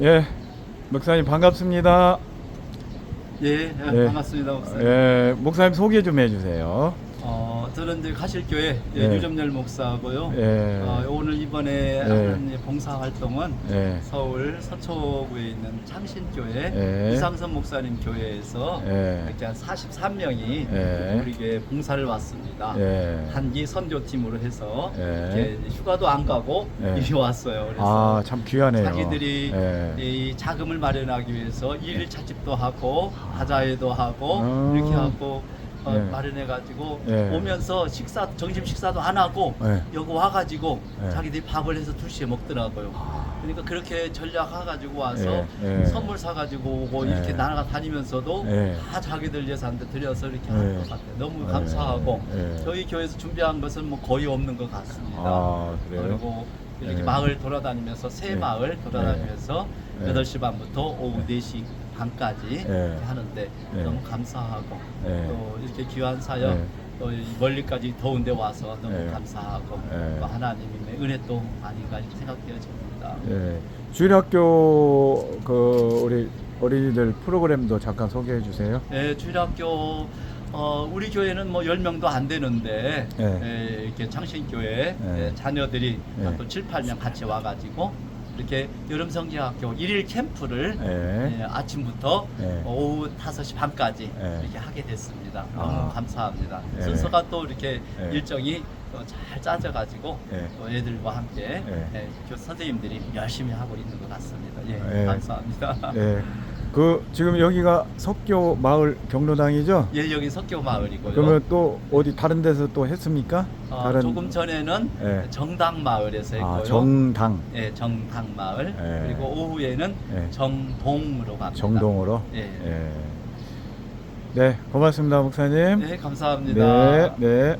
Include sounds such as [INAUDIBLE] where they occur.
예, 목사님 반갑습니다. 예, 예, 예. 반갑습니다, 목사님. 예, 목사님 소개 좀 해주세요. 어, 저는 이제 가실 교회 예, 예. 유점열 목사고요. 예. 어, 오늘 이번에 예. 하는 이 봉사 활동은 예, 서울 서초구에 있는 창신교회 예. 이상선 목사님 교회에서 예. 이렇게 한 43명이 예. 우리 교회 봉사를 왔습니다. 예. 단기 선교팀으로 해서 예. 이렇게 휴가도 안 가고 예. 이리 왔어요. 그래서 아, 참 귀하네요. 자기들이 예. 이 자금을 마련하기 위해서 일일 차집도 하고 바자회도 하고 아. 이렇게 하고 어, 예. 마련해 가지고 예. 오면서 식사 점심 식사도 안 하고 예. 여기 와 가지고 예. 자기들이 밥을 해서 2시에 먹더라고요. 그러니까 그렇게 전략해 가지고 와서 예. 예. 선물 사 가지고 오고 예. 이렇게 나가 다니면서도 예. 다 자기들 예산도 들여서 이렇게 예. 하는 것 같아요. 너무 예. 감사하고 예. 저희 교회에서 준비한 것은 뭐 거의 없는 것 같습니다. 아, 그래요? 그리고 이렇게 예. 마을 돌아다니면서 세 예. 마을 돌아다니면서 예. 8시 반부터 오후 4시 반까지 예. 하는데 예. 너무 감사하고 예. 또 이렇게 귀한 사역 예. 또이 멀리까지 더운데 와서 너무 예. 감사하고 예. 또 하나님의 은혜 또 아닌가 이렇게 생각되어집니다. 예. 주일 학교 그 우리 어린이들 프로그램도 잠깐 소개해 주세요. 예, 주일 학교 어, 우리 교회는 뭐 10명도 안 되는데 예. 예, 이렇게 창신교회 예. 예, 자녀들이 예. 또 7, 8명 같이 와가지고 이렇게 여름성지학교 일일 캠프를 예. 예, 아침부터 예. 오후 5시 반까지 예. 이렇게 하게 됐습니다. 너무 아. 감사합니다. 예. 순서가 또 이렇게 예. 일정이 어, 잘 짜져가지고 예. 또 애들과 함께 예. 예, 교 선생님들이 열심히 하고 있는 것 같습니다. 예, 예. 감사합니다. 예. [LAUGHS] 그 지금 여기가 석교 마을 경로당이죠? 예, 여기 석교 마을이고요. 그러면 또 어디 다른 데서 또 했습니까? 어, 조금 전에는 예. 정당 마을에서 했고요. 아, 정당 예, 정당 마을. 예. 그리고 오후에는 예. 정동으로 갑니다. 정동으로. 예. 예. 네, 고맙습니다, 목사님. 네, 감사합니다. 네, 네.